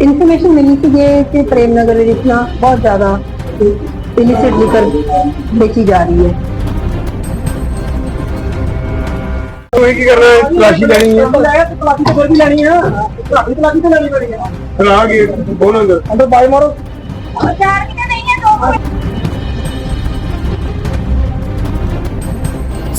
Information ਮਿਲੀ ਸੀ ਜੇ ਕਿ ਪ੍ਰੇਮ ਨਗਰ ਦੇ ਵਿੱਚ ਨਾ ਬਹੁਤ ਜ਼ਿਆਦਾ ਇਲਿਸਿਟ ਲਿਕਰ ਵੇਚੀ ਜਾ ਰਹੀ ਹੈ ਕੋਈ ਕੀ ਕਰ ਰਿਹਾ ਹੈ ਤਲਾਸ਼ੀ ਲੈਣੀ ਹੈ ਤਲਾਕੀ ਤੇ ਵਰਦੀ ਲੈਣੀ ਆ ਤਲਾਕੀ ਤਲਾਕੀ ਤੇ ਲੈਣੀ ਪੜੀ ਆ ਫਿਰ ਆ ਗਏ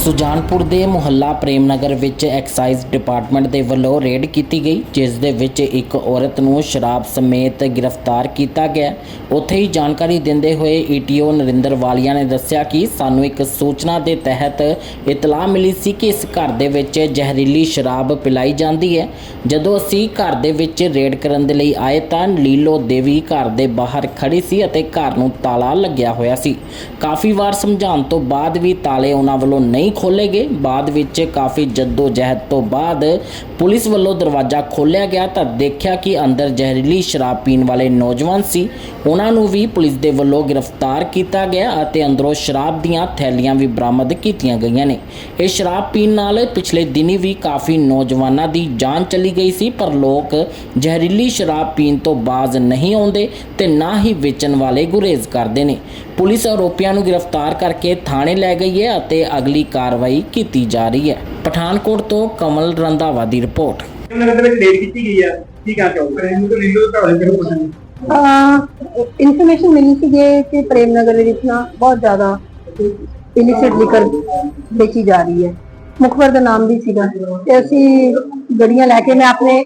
ਸੁਜਾਨਪੁਰ ਦੇ ਮੁਹੱਲਾ ਪ੍ਰੇਮ ਨਗਰ ਵਿੱਚ ਐਕਸਾਈਜ਼ ਡਿਪਾਰਟਮੈਂਟ ਦੇ ਵੱਲੋਂ ਰੇਡ ਕੀਤੀ ਗਈ, ਜਿਸ ਦੇ ਵਿੱਚ ਇੱਕ ਔਰਤ ਨੂੰ ਸ਼ਰਾਬ ਸਮੇਤ ਗ੍ਰਿਫਤਾਰ ਕੀਤਾ ਗਿਆ। ਉੱਥੇ ਹੀ ਜਾਣਕਾਰੀ ਦਿੰਦੇ ਹੋਏ ਈਟੀਓ ਨਰਿੰਦਰ ਵਾਲੀਆ ਨੇ ਦੱਸਿਆ ਕਿ ਸਾਨੂੰ ਇੱਕ ਸੂਚਨਾ ਦੇ ਤਹਿਤ ਇਤਲਾਹ ਮਿਲੀ ਸੀ ਕਿ ਇਸ ਘਰ ਦੇ ਵਿੱਚ ਜ਼ਹਿਰੀਲੀ ਸ਼ਰਾਬ ਪਿਲਾਈ ਜਾਂਦੀ ਹੈ। ਜਦੋਂ ਅਸੀਂ ਘਰ ਦੇ ਵਿੱਚ ਰੇਡ ਕਰਨ ਦੇ ਲਈ ਆਏ ਤਾਂ ਲੀਲੋ ਦੇਵੀ ਘਰ ਦੇ ਬਾਹਰ ਖੜੀ ਸੀ ਅਤੇ ਘਰ ਨੂੰ ਤਾਲਾ ਲੱਗਿਆ ਹੋਇਆ ਸੀ। ਕਾਫੀ ਵਾਰ ਸਮਝਾਉਣ ਤੋਂ ਬਾਅਦ ਵੀ ਤਾਲੇ ਉਹਨਾਂ ਵੱਲੋਂ ਨਹੀਂ ਖੋਲੇ ਗਏ ਬਾਅਦ ਵਿੱਚ ਕਾਫੀ ਜੱਦੋ ਜਹਿਦ ਤੋਂ ਬਾਅਦ ਪੁਲਿਸ ਵੱਲੋਂ ਦਰਵਾਜ਼ਾ ਖੋਲ੍ਹਿਆ ਗਿਆ ਤਾਂ ਦੇਖਿਆ ਕਿ ਅੰਦਰ ਜ਼ਹਿਰੀਲੀ ਸ਼ਰਾਬ ਪੀਣ ਵਾਲੇ ਨੌਜਵਾਨ ਸੀ। ਉਹਨਾਂ ਨੂੰ ਵੀ ਪੁਲਿਸ ਦੇ ਵੱਲੋਂ ਗ੍ਰਿਫਤਾਰ ਕੀਤਾ ਗਿਆ ਅਤੇ ਅੰਦਰੋਂ ਸ਼ਰਾਬ ਦੀਆਂ ਥੈਲੀਆਂ ਵੀ ਬਰਾਮਦ ਕੀਤੀਆਂ ਗਈਆਂ ਨੇ। ਇਹ ਸ਼ਰਾਬ ਪੀਣ ਨਾਲ ਪਿਛਲੇ ਦਿਨੀ ਵੀ ਕਾਫੀ ਨੌਜਵਾਨਾਂ ਦੀ ਜਾਨ ਚਲੀ ਗਈ ਸੀ, ਪਰ ਲੋਕ ਜ਼ਹਿਰੀਲੀ ਸ਼ਰਾਬ ਪੀਣ ਤੋਂ ਬਾਜ਼ ਨਹੀਂ ਆਉਂਦੇ ਤੇ ਨਾ ਹੀ ਵੇਚਣ ਵਾਲੇ ਗੁਰੇਜ਼ ਕਰਦੇ ਨੇ। ਪੁਲਿਸ ਆਰੋਪੀਆਂ ਨੂੰ ਗ੍ਰਿਫਤਾਰ ਕਰਕੇ ਥਾਣੇ ਲੈ ਗਈ ਹੈ ਅਤੇ ਅਗਲੀ ਕਾਰਵਾਈ ਕੀਤੀ ਜਾ ਰਹੀ ਹੈ। ਪਠਾਨਕੋਟ ਤੋਂ ਕਮਲ ਰੰਧਾਵਾ ਦੀ ਰਿਪੋਰਟ। ਨਗਰ ਦੇ ਵਿੱਚ ਰੇਡ ਕੀਤੀ ਗਈ ਹੈ ਕੀ ਕਹਿਣਾ ਚਾਹੋਗੇ? ਪ੍ਰੇਮ ਤੋਂ ਲੀਲੋ ਦਾ ਘਰ ਕਿਹੜਾ ਪਸੰਦ ਇਨਫੋਰਮੇਸ਼ਨ ਮਿਲੀ ਸੀ ਜੇ ਕਿ ਪ੍ਰੇਮ ਨਗਰ ਦੇ ਵਿੱਚ ਨਾ ਬਹੁਤ ਜ਼ਿਆਦਾ ਇਲਿਸਿਟ ਲਿਕਰ ਵੇਚੀ ਜਾ ਰਹੀ ਹੈ। ਮੁਖਬਰ ਦਾ ਨਾਮ ਵੀ ਸੀਗਾ। ਤੇ ਅਸੀਂ ਗੱਡੀਆਂ ਲੈ ਕੇ ਮੈਂ ਆਪਣੇ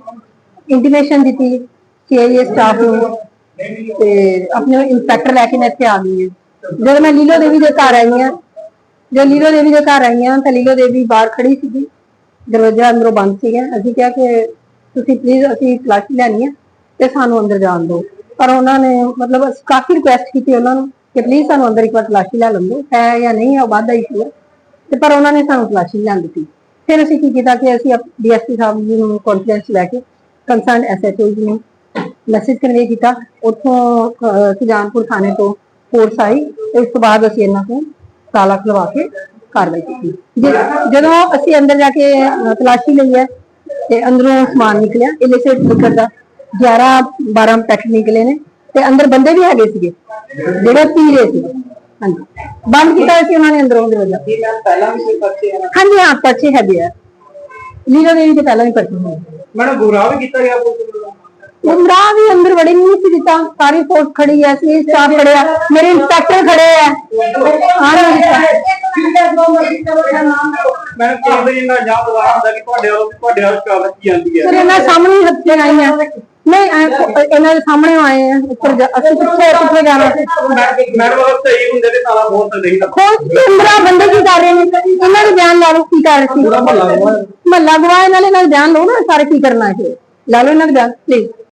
ਇੰਟੀਮੇਸ਼ਨ ਦਿੱਤੀ ਸੀਆਈਏ ਸਟਾਫ ਨੂੰ। ਤੇ ਆਪਣੇ ਇੰਸਪੈਕਟਰ ਲੈ ਕੇ ਮੈਂ ਇੱਥੇ ਆ ਗਈ ਹਾਂ। ਜਦੋਂ ਮੈਂ ਲੀਲੋ ਦੇਵੀ ਦੇ ਘਰ ਆਈ ਹਾਂ ਜਦ ਲੀਲੋ ਦੇਵੀ ਦੇ ਘਰ ਆਈਆਂ ਤਾਂ ਲੀਲੋ ਦੇਵੀ ਬਾਹਰ ਖੜੀ ਸੀਗੀ। ਦਰਵਾਜ਼ਾ ਅੰਦਰੋਂ ਬੰਦ ਸੀਗਾ। ਅਸੀਂ ਕਿਹਾ ਕਿ ਤੁਸੀਂ ਪਲੀਜ਼ ਅਸੀਂ ਤਲਾਸ਼ੀ ਲੈਣੀ ਹੈ ਤੇ ਸਾਨੂੰ ਅੰਦਰ ਜਾਣ ਦਿਓ। ਪਰ ਉਹਨਾਂ ਨੇ ਮਤਲਬ ਅਸੀਂ ਕਾਫੀ ਰਿਕੁਐਸਟ ਕੀਤੀ ਉਹਨਾਂ ਨੂੰ ਕਿ ਪਲੀਜ਼ ਸਾਨੂੰ ਅੰਦਰ ਇੱਕ ਵਾਰ ਤਲਾਸ਼ੀ ਲੈ ਲੰਦੋ ਹੈ ਜਾਂ ਨਹੀਂ ਹੈ ਉਹ ਬਾਅਦ ਦਾ ਇਸ਼ੂ ਹੈ ਤੇ ਪਰ ਉਹਨਾਂ ਨੇ ਸਾਨੂੰ ਤਲਾਸ਼ੀ ਲੈਣ ਦਿੱਤੀ। ਫਿਰ ਅਸੀਂ ਕੀ ਕੀਤਾ ਕਿ ਅਸੀਂ ਡੀਐਸਪੀ ਸਾਹਿਬ ਜੀ ਨੂੰ ਕਾਨਫਰੰਸ ਲੈ ਕੇ ਕੰਸਰਨ ਐਸਐਚਓ ਜੀ ਨੂੰ ਮੈਸੇਜ ਕਨਵੇ ਕੀਤਾ। ਉੱਥੋਂ ਸੁਜਾਨਪੁਰ ਥਾਣੇ ਤੋਂ ਫੋਰਸ ਆਈ। ਤੇ ਉਸ ਤੋਂ ਬਾਅਦ ਅਸੀਂ ਇਹਨਾਂ ਨੂੰ ਤਾਲਾ ਖਲਵਾ ਕੇ ਕਾਰਵਾਈ ਕੀਤੀ ਜੇ- ਜਦੋਂ ਅਸੀਂ ਅੰਦਰ ਜਾ ਕੇ ਤਲਾਸ਼ੀ ਲਈ ਹੈ ਤੇ ਅੰਦਰੋਂ ਸਮਾਨ ਨਿਕਲਿਆ ਇਲਿਸਿਟ ਲਿਕਰ ਦਾ। 11 12 ਪੈਕਟ ਨਿਕਲੇ ਨੇ ਤੇ ਅੰਦਰ ਬੰਦੇ ਵੀ ਹੈਗੇ ਸੀਗੇ ਜਿਹੜੇ ਪੀ ਰਹੇ ਸੀ। ਹਾਂਜੀ। ਬੰਦ ਕੀਤਾ ਸੀ ਉਹਨਾਂ ਨੇ ਅੰਦਰੋਂ ਦਰਵਾਜ਼ਾ। ਪਹਿਲਾਂ ਵੀ ਕੋਈ ਪਰਚੇ ਆ। ਹਾਂਜੀ ਹਾਂ ਪਰਚੇ ਹੈਗੇ ਆ। ਲੀਲਾ ਦੇਵੀ ਦੇ ਪਹਿਲਾਂ ਵੀ ਪਰਚੇ ਹੋਏ। ਮੈਡਮ ਗੁਰਾਹ ਵੀ ਕੀਤਾ ਗਿਆ ਪੁਲਿਸ ਉਮਰਾ ਵੀ ਅੰਦਰ ਵੜੇ ਨਹੀਂ ਸੀ ਦਿੱਤਾ ਸਾਰੀ ਫੋਰਸ ਖੜੀ ਹੈ ਸੀ ਸਟਾਫ ਖੜਿਆ ਮੇਰੇ ਇੰਸਪੈਕਟਰ ਖੜੇ ਹਾਂ ਮੈਡਮ ਕਿਹਦੇ ਹੁੰਦਾ ਕਿ ਤੁਹਾਡੇ ਵੱਲੋਂ ਤੁਹਾਡੇ ਵੱਲ ਹੈ ਫਿਰ ਇਹਨਾਂ ਸਾਹਮਣੇ ਹੱਥੇ ਆਈ ਆ ਨਹੀਂ ਐਂ ਇਹਨਾਂ ਦੇ ਸਾਹਮਣੇ ਆਏ ਆ ਉੱਪਰ ਅਸੀਂ ਪਿੱਛੇ ਪਿੱਛੇ ਜਾਣਾ। ਸੀ ਮੈਡਮ ਵੱਲੋਂ ਸਹੀ ਹੁੰਦੇ ਤੇ ਤਾਲਾ ਬਹੁਤ ਨਹੀਂ ਲੱਗਦਾ। ਦੀ ਬੰਦੇ ਕੀ ਕਰ ਰਹੇ ਨੇ? ਇਹਨਾਂ ਦੇ ਬਿਆਨ ਲਾ ਲਓ ਕੀ ਕਰ ਰਹੇ ਸੀ? ਮਹੱਲਾ ਗਵਾਹ ਇਹਨਾਂ ਦੇ ਨਾਲ ਬਿਆਨ ਲਓ ਨਾ ਸਾਰੇ ਕੀ ਕਰਨਾ ਹੈ ਲਾ ਲਓ ਇਹਨਾਂ ਦੇ ਬਿਆਨ ਪਲੀਜ਼